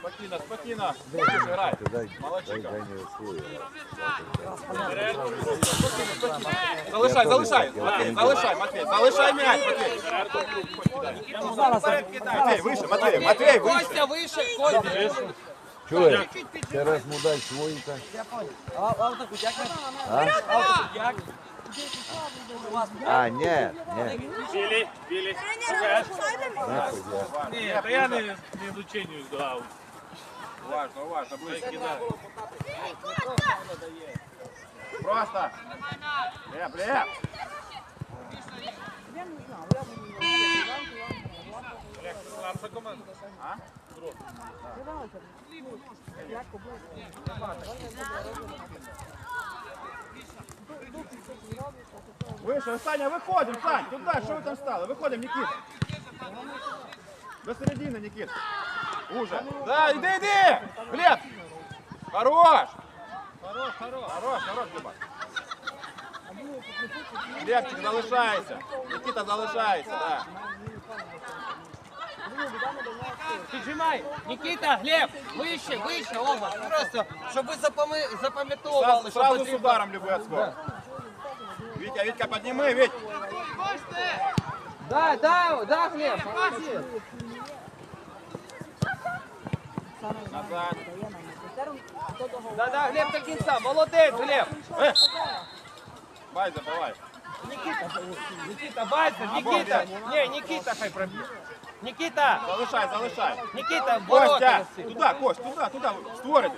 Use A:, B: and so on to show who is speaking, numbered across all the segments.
A: Спокійно, спокійно.
B: Грай.
A: Молодчика. Залишай, залишай. Залишай, Матвей. Залишай м'яч, Матвей. Матвій, вище, Матвей, Матвей, вище.
C: Костя, вище, Костя.
B: Чуєш? Ще раз му дай свої. Я понял. А, а, а, а, а, а, а, а,
D: Білі, білі.
B: Нахуй я.
D: Ні, та я не, не влученню здавав.
A: Уважно, уважно, ближче. Просто. Леп, леп.
D: Слабша команда.
A: А? Вище, Саня, виходимо, Сань, туди, що ви там стали? Виходимо, Нікіт. До середини, Нікіт. Уже. Да, іди, іди! Глеб! Хорош! Хорош, хорош. Хорош, хорош, Глеба. Глебчик, залишається. Нікіта залишається, да.
C: Піджимай. Нікіта, Глеб, вище, вище, оба. Просто, щоб ви запами- запам'ятовували,
A: Сразу,
C: що
A: сразу с
C: потрібно.
A: ударом любой отскок. Витя, Витька, подними, Вить.
C: Да, да, да, Глеб, молодець.
A: Назад.
C: Да, да, Глеб до кінця, молодець, Глеб.
A: Э! Бай, забывай.
C: Нікіта, Нікіта, Бальцев, Нікіта. Ні, Нікіта хай проб'є. Нікіта,
A: Залишай, залишай.
C: Нікіта, в ворота.
A: Костя,
C: неси.
A: туда, Кость, туда, туда, створити.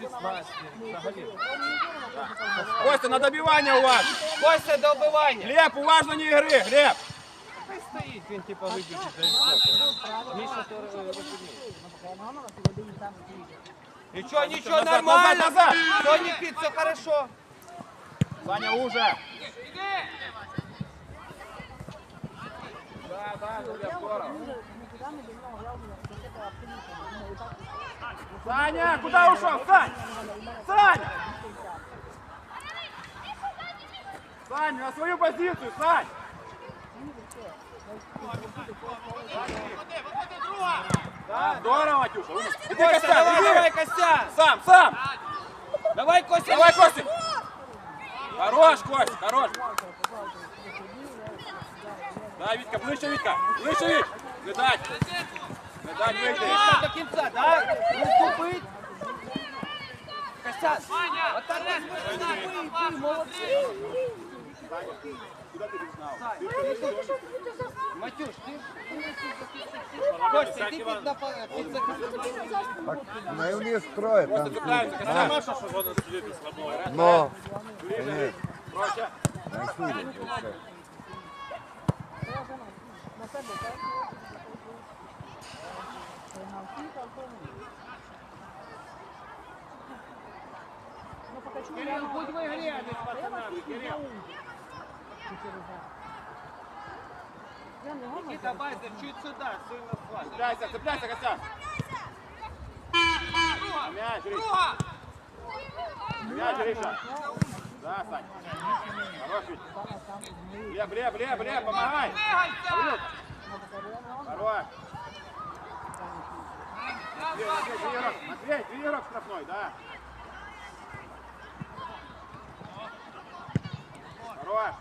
C: 16 взагалі.
A: Костя, на добивання у вас.
C: Костя до вбивання.
A: Глеб, уважно не игры, Глеб.
C: Хай стоїть, він типа вибіжить. да і все. Міша то е, розуміє. Нічого, нічого,
A: Назад,
C: нормально.
A: назад, назад.
C: Все, Нікіт, все хорошо.
A: Саня, уже. Да, да, Глеб, здорово. Саня, куда ушел? Сань! Саня! Сань, на свою позицию, Сань! Да, здорово, умница. Иди,
C: Костя,
A: Костя,
C: давай,
A: иди.
C: давай, Костя.
A: Сам, сам!
C: Давай, Костя.
A: Давай, Костя! Хорош, Кость, хорош! Да, Витька, ближче, Витька! Ближче, Вить! Не дать! Не дать вийти!
C: Костя до кінця, так? Не вступить. Костя, отак ось вийди, вийди, молодець.
A: Куда ты знал?
C: Матюш, ти Костя, ти під напа- під захист.
B: Так, не вниз строїть. Там,
A: Цепляются,
B: на,
A: Костя,
D: Маша, що вона сидіти слабо.
B: но,
A: ближе! Проще!
B: на силі, все.
C: Кирил, будь в игре, а не с пацанами, Кирилл. Никита Байзер, чуть сюда, сильно схватит.
A: Цепляйся, цепляйся, Костя! Мяч, Гриш! Мяч, Гриша! Да, Сань! Хорош, Вить! Глеб, Глеб, Глеб, Глеб, помогай! Глеб! Хорош! Матвей, Матвей, две Матвей, две игрок штрафной, да. Хорош.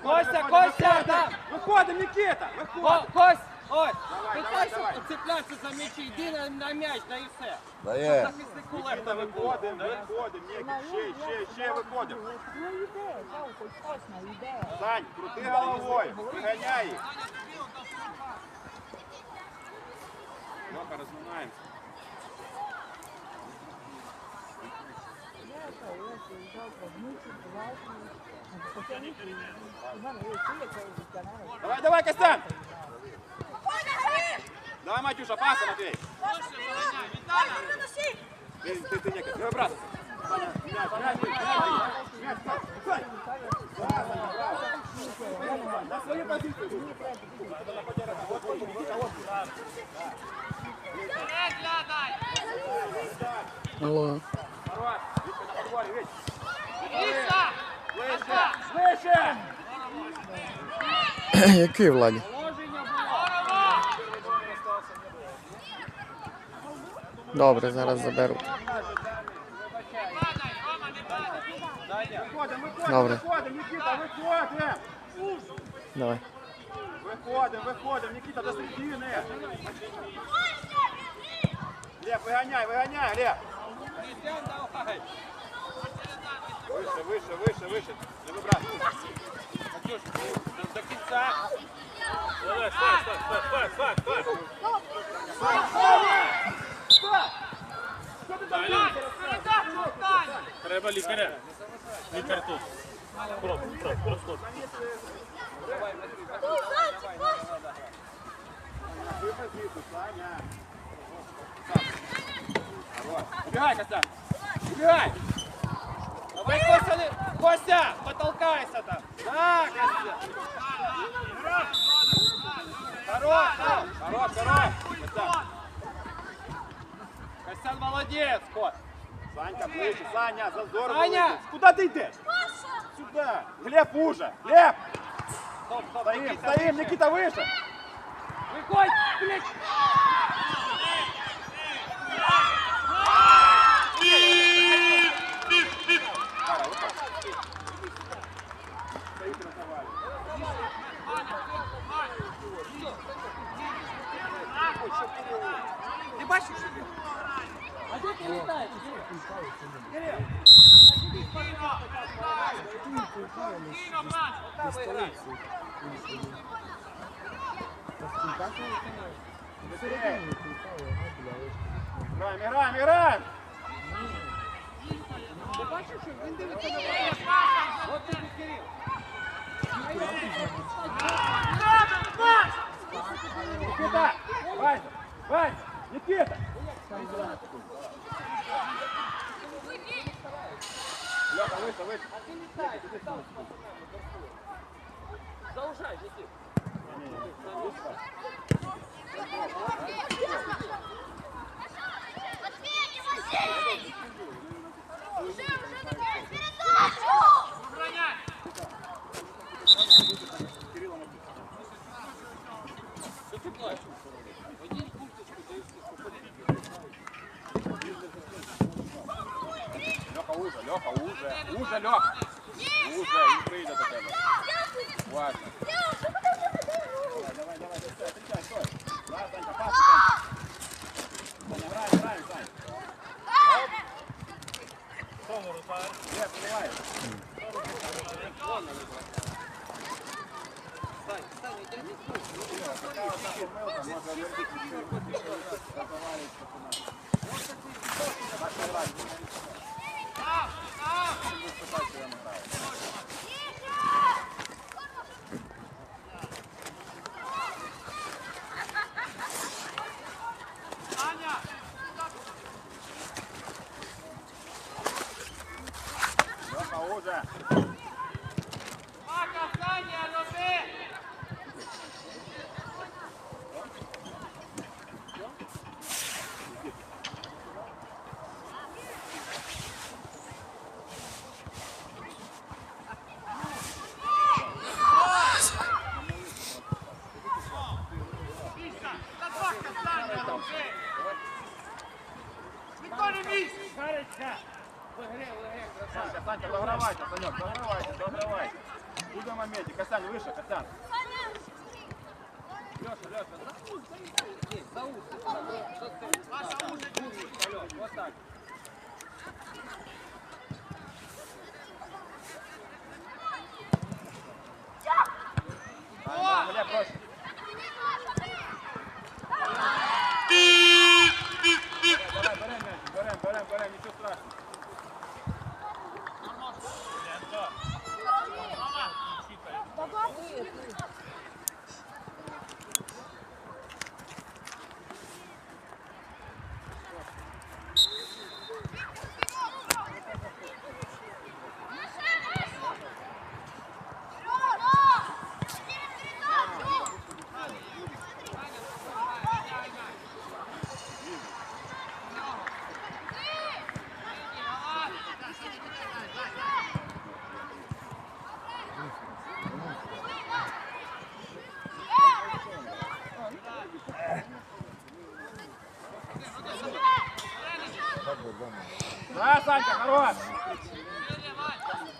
C: Костя,
A: Выходим,
C: Костя,
A: выходим.
C: да.
A: Выходим, Никита,
C: О,
A: выходим.
C: Кость, ось,
A: Давай,
C: питайся
A: давай,
C: цеплятися за м'ячі, йди на, на м'яч, да і все.
B: Дає.
C: Захиснику
A: Никита,
C: легко
A: выходим,
C: виходить.
A: выходим, Никита, ще, ще, ще выходим.
E: Ну йде, Павло, точно йде.
A: Сань, крути головой, выгоняй их. Леха, разминаемся. Давай, давай, Костян! Давай, Матюша, паса, Матвей! Ты, ты, ты, не, не выбрасывайся. Саня, мяч, мяч, мяч, мяч, мяч, Сань! Да, Саня, браво. На свою позицию.
F: Алло.
A: Ближе, ближе.
F: Який Владі? Добре, зараз заберу. Добре. Давай.
A: Виходимо, виходимо, Нікіта, до середини! Глеб, виганяй, виганяй, Глеб! Вище, вище, вище, вище. Не вибрати.
D: Катюш, до, до кінця. Давай, стой, стой, стой, стой, стой, стой. Треба лікаря. Лікар тут. Проб, проб, просто.
A: Убегай, Костя! Убегай!
C: Давай, Костя, Костя, потолкайся там. Да, Костя.
A: Хорош, хорош, хорош, хорош! Костя!
C: Костян молодец, Кость.
A: Санька, ближче, Саня, за здорово.
C: Саня!
A: вилетів. Куда ты идешь? Сюда. Глеб уже. Глеб!
C: Стоп, стоп,
A: Стоим,
C: Никита,
A: стоим,
C: выше.
A: Никита выше.
C: Выходь, блядь. Ти бачиш, що він? А де ти літаєш?
A: Играем, играем, играем.
C: Ти бачиш, що він дивиться на мене? От тобі Кирил.
A: Никита! Вань! Вань! Никита! Лёха, выше, выше.
C: Заужай, Никит. Що вот так.
A: Саня, Глеб, хорош.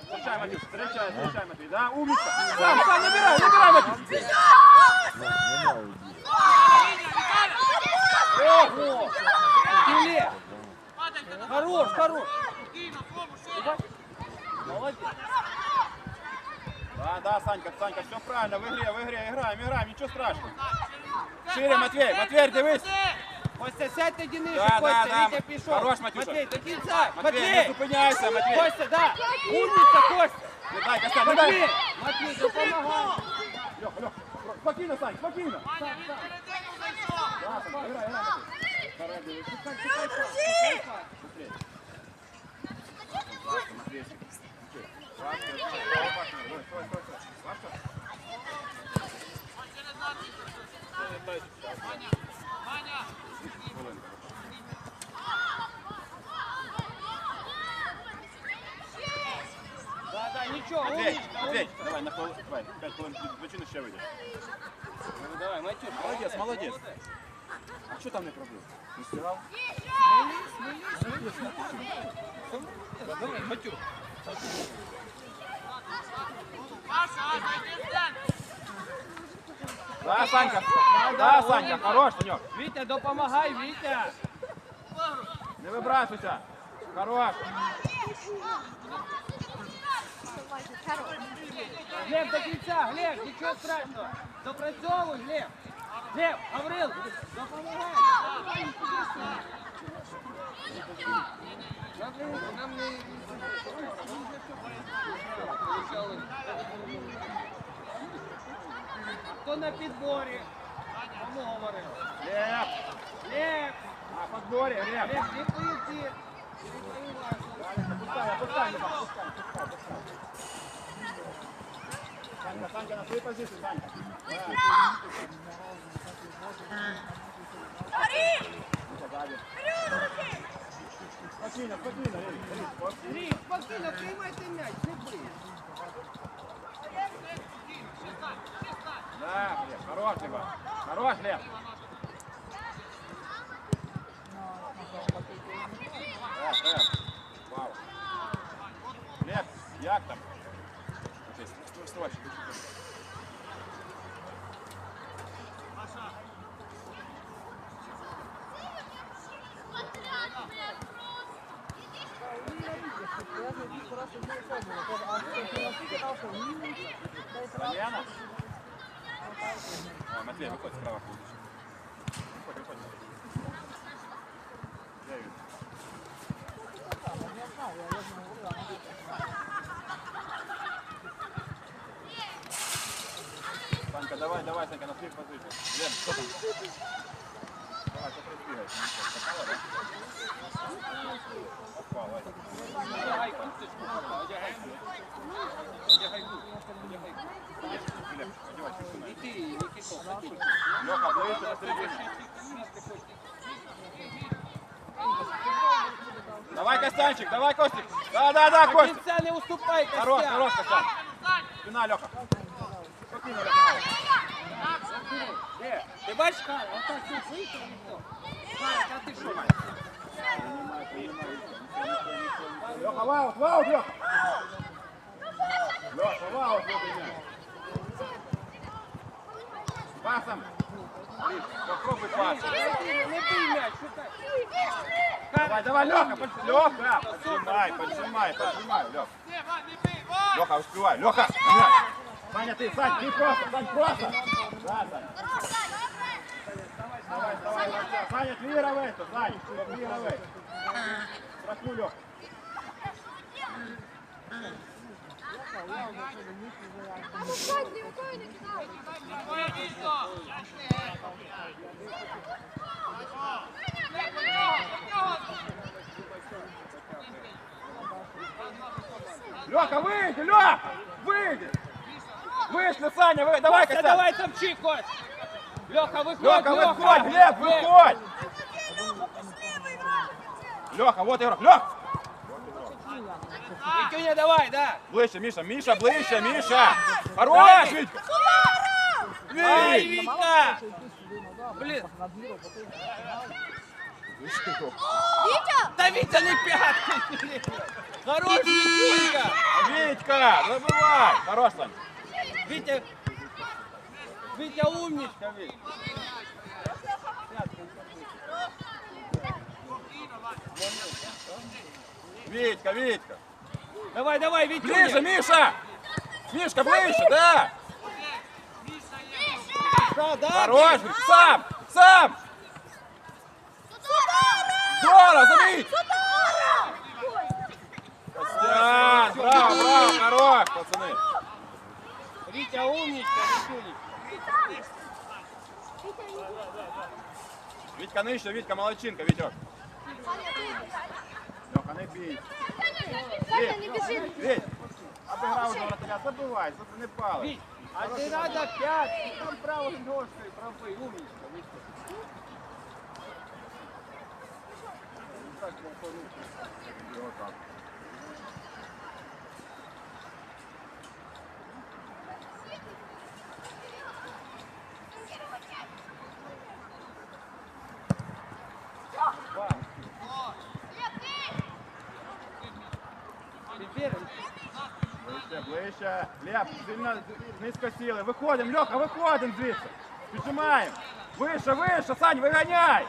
A: Встречай, Матюш, встречай, встречай, Матвей, да, умница. Сам, сам, набирай, набирай, Матюш.
C: Ого! Филе! Хорош, хорош! Молодец!
A: Да, да, Санька, Санька, все правильно, в игре, в игре, играем, играем, ничего страшного. Шире, Матвей, Матвей, дивись.
C: Костя, сядь на Дениша,
A: Да,
C: Костя,
A: да, да.
C: Витя пішов.
A: Хорош, Матюша.
C: Матвей, до кінця.
A: Матвей, не
C: Матвей,
A: зупиняйся, Матвей.
C: Костя, да. Умниця, Костя.
A: Не дай, Костя, не
C: Матвей,
A: дай.
C: Матвей, допомагай.
A: Леха, Леха, спокійно, Сань, спокійно. Да, Матвей. Быстрее. Ласка, Матвей. Ласка, Ласка, стой, стой, стой. Ласка.
C: Да, да, нічого,
A: Матвей,
C: умничка,
A: Матвей,
C: умничка.
A: давай, на хвилину, давай, пять хвилин відпочинеш, ще вийдеш.
C: Ну, давай, Матюш,
A: Молодець, молодець. А що там не пробив? Не стирав?
C: Давай, Матюш.
A: Да, Санька, да, Санька, хорош, Санек.
C: Вітя, допомагай, Вітя.
A: Не вибрасуйся. Хорош.
C: Глеб, до кінця, Глеб, нічого страшного. Допрацьовуй, Глеб. Глеб, Гаврил, допомагай. Гаврил, нам не... А хто на підборі? Кому говорив?
A: Лев.
C: Глеб,
A: На подборе, Лев.
C: Глеб, не поїзди.
A: Опускай, опускай, Лев, опускай, опускай, опускай. Санька, Санька, на своей позиции, Санька. Да. Ну, сзади. Спокойно, спокойно, Лев, Лев, спокойно.
C: Грій, спокійно, приймайте м'яч, не бий.
A: да, Лев, хорош, Лев. Хорош, Лев. Так, так. Вау. Лев, як там? Окей, вставай, вставай, ще дуже. Лена? А, Матвей, выходь справа. Выходь, выходь. Я вижу. Санька, давай, давай, Санька, на своих позициях. Лен, что там? Давай, сейчас разбегай. Попала, да? Попала, ладно.
C: Одягай курточку, одягай курточку. Одягай курточку, одягай курточку.
A: Глеб, одевай чуть-чуть.
C: І ти, Нікітос, Нікітос.
A: Леха, ближе на середину. Давай, Костянчик, давай, Костик. Да, да, да,
C: До
A: Костик.
C: кінця не уступай, Костя.
A: Хорош, хорош, Костян. Спина, Леха. Спокойно, Леха. Где?
C: Ти бачиш, Кар, отак тут вийшов і все. Кар, а ти що?
A: Леха, ваут, ваут, Леха. Леха, ваут, вот и мяч. Пасом. Попробуй пас.
C: Не бий м'яч, шукай.
A: Давай, давай, Леха, Леха, поджимай, поджимай, поджимай, Леха. Леха, успевай, Леха. Саня, ты, Сань, ты просто, Сань, просто. Да, Сань. Давай, давай, давай. Саня, твировай это, Сань, твировай. Страхуй, Леха. Леха, выйди, Леха, выйди. Вышли, Саня, вы, давай,
C: Костя. давай топчи, Кость. Леха, выходь,
A: Леха, выходь, Глеб, выходь. Леха, вот игрок, Леха.
C: Витюня, давай, да.
A: Ближче, Миша, Миша, ближче, Миша. Хорош, Витька.
C: Ай,
A: Вить.
C: Витя. Блин, Да Витя не пяткой! Хорош, Витюнька!
A: Вітька, забивай! Хорош, Сань.
C: Витя... Витя умничка, Витя.
A: Вітька, Вітька.
C: Давай, давай,
A: Ближе,
C: Витюня!
A: Миша! Мишка, ближче, да!
C: Да, да,
A: Хорош, сам, сам! Здорово, забить! Костян, браво, браво, хорош, пацаны!
C: Витя умничка, Витюнечка.
A: Вітька нижче, Вітька молодчинка, Вітьок. Льоха, не бій. Віть, обіграв уже вратаря, забивай, тут не пали.
C: Вить, а ты надо пять, ты там правой ножкой пробой, умничка, Витя. Теперь
A: Ближче, ближче. Леп, сильно низько сіли. Виходимо, Льоха, виходимо звідси. Піджимаємо. Вище, вище, Сань, виганяй.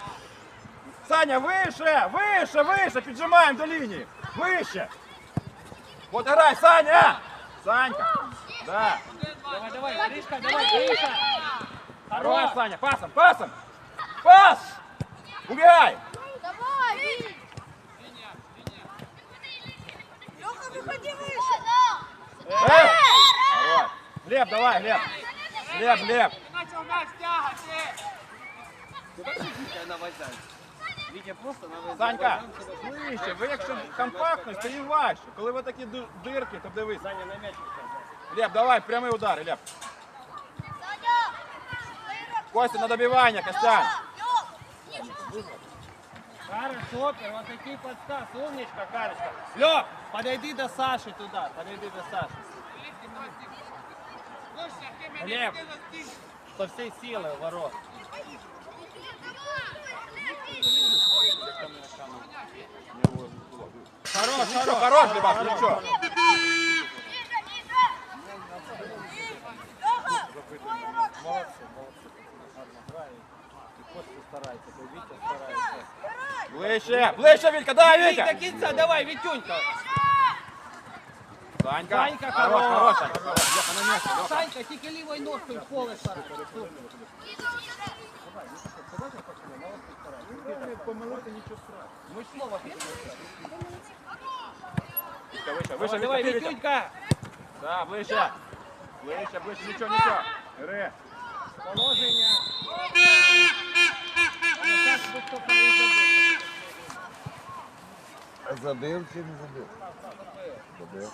A: Саня, вище, вище, вище, піджимаємо до лінії. Вище. От грай, Саня. Санька. Да.
C: Давай, давай, Гришка, давай, Гриша!
A: Хорош, Саня, пасом, пасом. Пас. Убегай.
E: Давай! Леха, выходи выше!
A: Э. Хорош. Глеб, давай, Глеб. Глеб, Глеб.
C: Витя на вазан. Витя просто на вазан.
A: Санька, ближче, ви якщо компактно, важче. Коли ви такі дирки, то дивись.
C: Саня на мяч.
A: Глеб, давай, прямий удар, Глеб. Костя на добивання, Костян.
C: Хорошо, вот такие подсказ, умничка, Карочка. Лёг, подойди до Саши туда, подойди до Саши. Глеб, со всей силы ворот. Хорош, хорош.
A: хорош, Глебас, нічого.
C: старается, то Витя старается.
A: Ближче, ближче, Вітька, дай,
C: Витя,
A: Вітя.
C: до кінця, давай, Вітюнька.
A: Санька,
C: Санька,
A: хорош,
C: хорош.
A: хорош, Санька. Леха, на місце, Леха.
C: Санька, тільки лівою ножкою в поле старай.
A: Помилити нічого страшного.
C: Ми ж слова
A: Вітька, вище, вище,
C: Давай,
A: Вітька, ти, Вітя.
C: Вітюнька.
A: Да, ближче. Ближче, ближче, нічого, нічого. Гри.
C: Положення. Так, швидко перейти.
B: Забив чи не забив? Забив.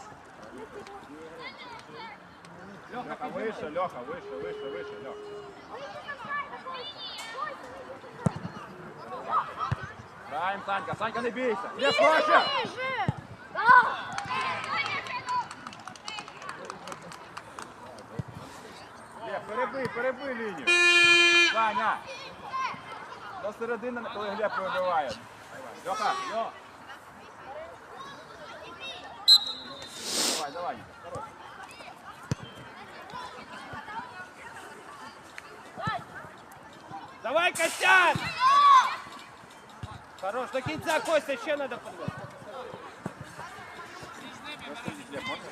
A: Леха, вище, Леха, вище, вище, вище, Леха. Граємо, Санька, Санька, не бійся. Саша. Є, перебий, перебий лінію. Саня. До середини, коли Глеб вибиває. Льоха, Льо. Давай,
C: Костян! Хорош, до кінця, Костя, ще треба подивитися.
A: Глеб, можна?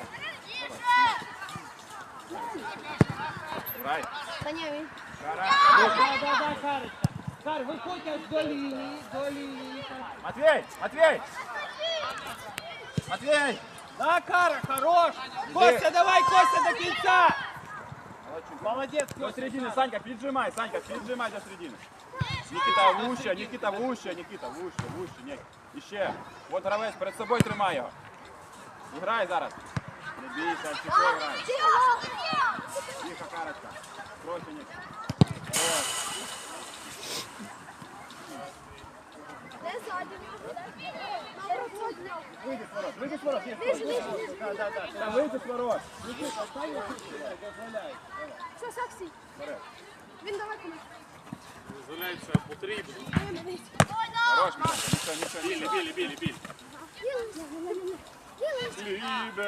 A: Грай. Грай.
C: Да, да, да, Карочка. Кар, виходь аж до лінії, до лінії.
A: Матвей! Матвей! Матвей!
C: Да, Кара, хорош! Костя, давай, Костя, до кінця! Молодец,
A: До середины, Санька, переджимай, Санька, переджимай до середины. Никита, вуще, Никита, вуще, Никита, вуще, вуще, ні. Іще. Вот гравець перед собой тримай его. Играй зараз. Не бійся, чеко грай. Тихо, карочка. Профі, Никита. Вийди з ворот. Вижу, вижу, вижу. Там ворот. Нікіта, стань на дозволяй.
E: Все, Саксі. Він далеко не.
D: Дозволяється потрібно.
A: Хорош, Маша.
D: Білі, білі, білі, білі.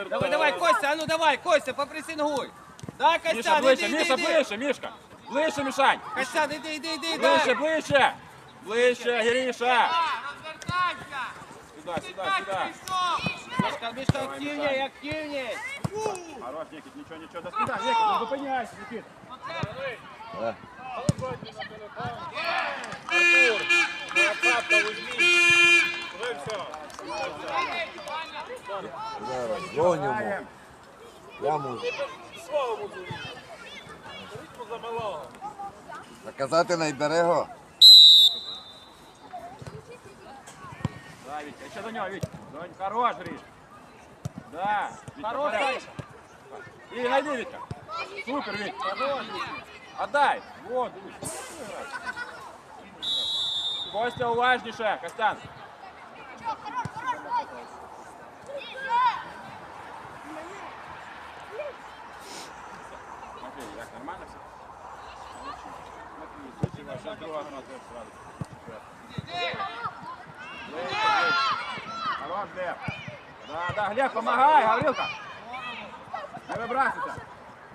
C: Давай, давай, Костя, а ну давай, Костя, попресингуй. Да,
A: Костя,
C: Міша,
A: ближче,
C: іди,
A: Міша,
C: іди.
A: ближче, Мішка. Ближче, Мішань.
C: Костя, іди, іди, іди,
A: Ближче,
C: іди.
A: ближче. Ближче, Гіріша. Розвертайся. Сюди, сюди, сюди.
C: Мишка, Мишка, активнее, активнее.
A: Хорош, Никит, ничего, ничего. До свидания, Никит, ну зупиняйся, Никит.
B: Е,
D: Артур, Макапка візьміть. Вже все.
B: Зараз гонимо. Я можу.
D: Свого буду. Ритму замалого.
B: Наказати найберего.
A: Да, Витя, еще до него, Витя. Донь, хорош, Гриш. Да. Витя,
C: Хорош,
A: порядок. И найди, Витя. Супер, Витя. Хорош, Витя. Отдай. Вот, Витя. Костя, уважніше, Костян. Смотри, як нормально все? Смотри, смотри, ваша друга граната сразу. Хорош, Глеб. Да, да, Глеб, помогай, Гаврилка. Не вибрасуйся.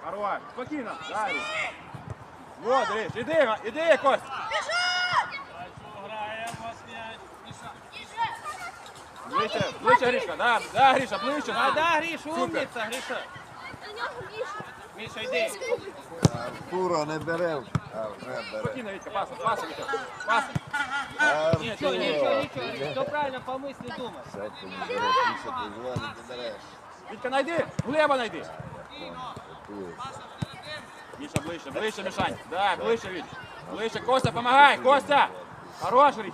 A: Хорош. Спокійно. Да, Ріш. Вот, Ріш, іди, іди, Кость. Ближче, ближче, Гришка. Да, да, Гриша, ближче.
C: Да, да, Гриш, умница, Гриша. Миша, иди.
B: Артура не бере. А, вже бере.
A: Спокійно, Вітька, паса, паса, Вітя. Паса.
C: Ничего, ничего, ничего. Все правильно по мысли думай.
B: Все, ти не береш, більше дозволить, не береш.
A: Вітька, найди. Глеба найди.
B: Артур.
A: Міша, ближче, ближче, Мішань. Да, ближче, Віть. Ближче, Костя, помогай, Костя. Хорош, Гриш.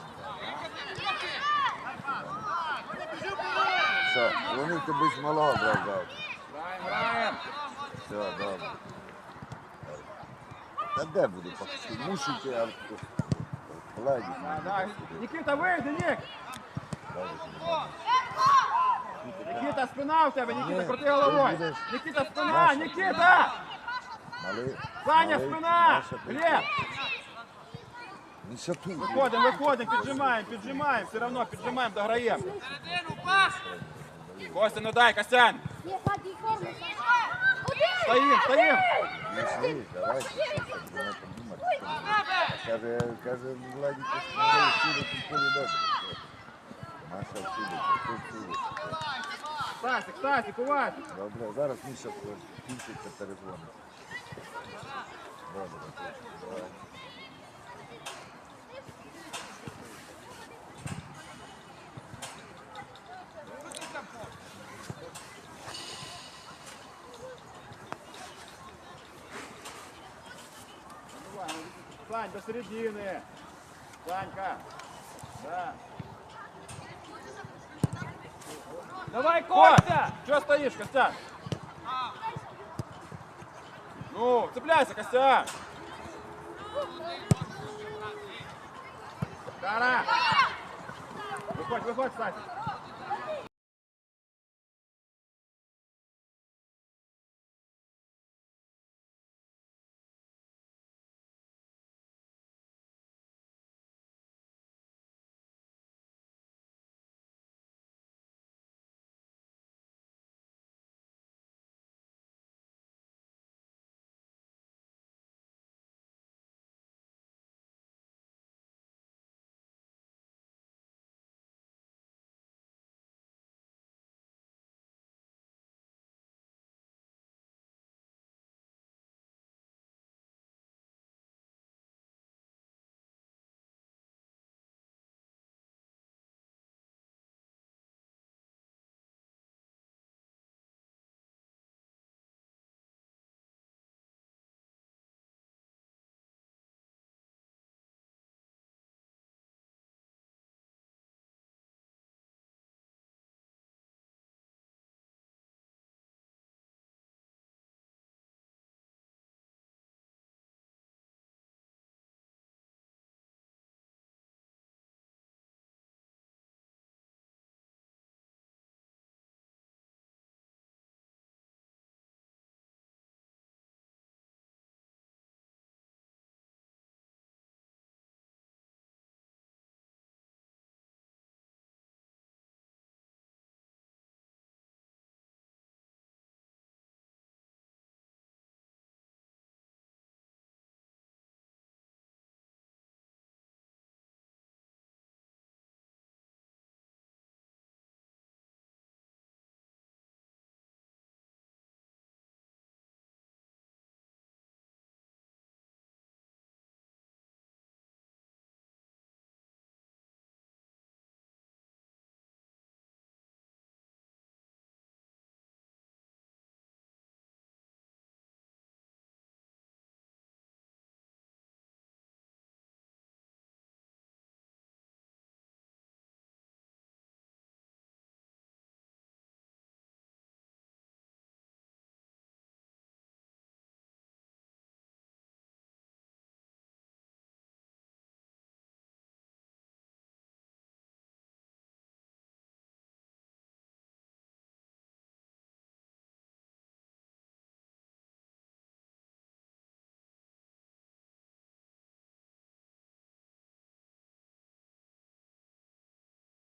B: Все, вони тобі з малого брав.
A: Граємо, граємо.
B: Все, добре. Та де буду пахти? Ладно.
A: Да, да. Нікіта, вийди, Нік. Нікіта, спина у тебе, Нікіта, крути
B: ти
A: головою. Нікіта, спина. Нікіта! Саня, спина! Глеб! Виходимо, виходимо, піджимаємо, піджимаємо, все одно піджимаємо, дограємо. Костя, ну дай, Костян! Стоїм, стоїм!
B: Каже, каже, Владик, сюди всюди тут полі добре. Маша всюди, тут всюди.
A: Стасик, Стасик, уважно!
B: Добре, зараз Міша кінчиться телефон. Добре, давай.
A: Сань, до середины! Санька! Да!
C: Давай! Костя!
A: Чего стоишь, Костян? Ну, цепляйся, Костян! Кара! Выходь, выходь, Стасик!